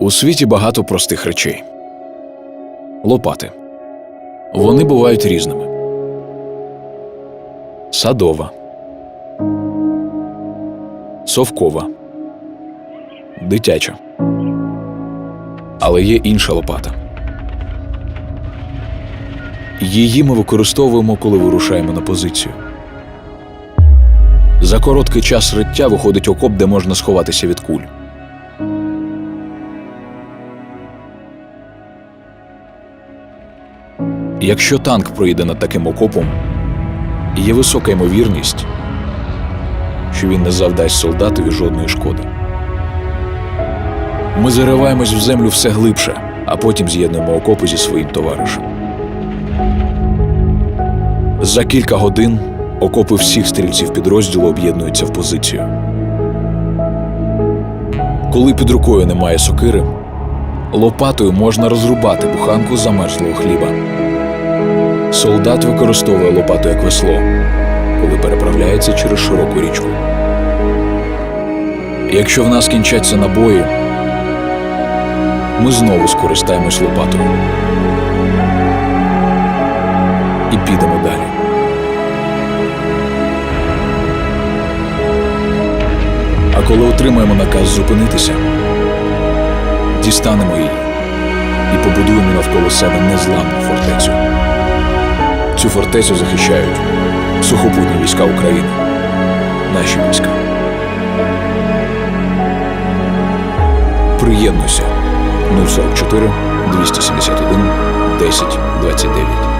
У світі багато простих речей. Лопати. Вони бувають різними. Садова. Совкова. Дитяча. Але є інша лопата. Її ми використовуємо, коли вирушаємо на позицію. За короткий час риття виходить окоп, де можна сховатися від куль. Якщо танк проїде над таким окопом, є висока ймовірність, що він не завдасть солдатові жодної шкоди. Ми зариваємось в землю все глибше, а потім з'єднуємо окопи зі своїм товаришем. За кілька годин окопи всіх стрільців підрозділу об'єднуються в позицію. Коли під рукою немає сокири, лопатою можна розрубати буханку замерзлого хліба. Солдат використовує лопату як весло, коли переправляється через широку річку. Якщо в нас кінчаться набої, ми знову скористаємось лопатою і підемо далі. А коли отримаємо наказ зупинитися, дістанемо її і побудуємо навколо себе незламну фортецю. Цю фортецю захищають сухопутні війська України, наші війська. Приєднуйся 044 271 10 29.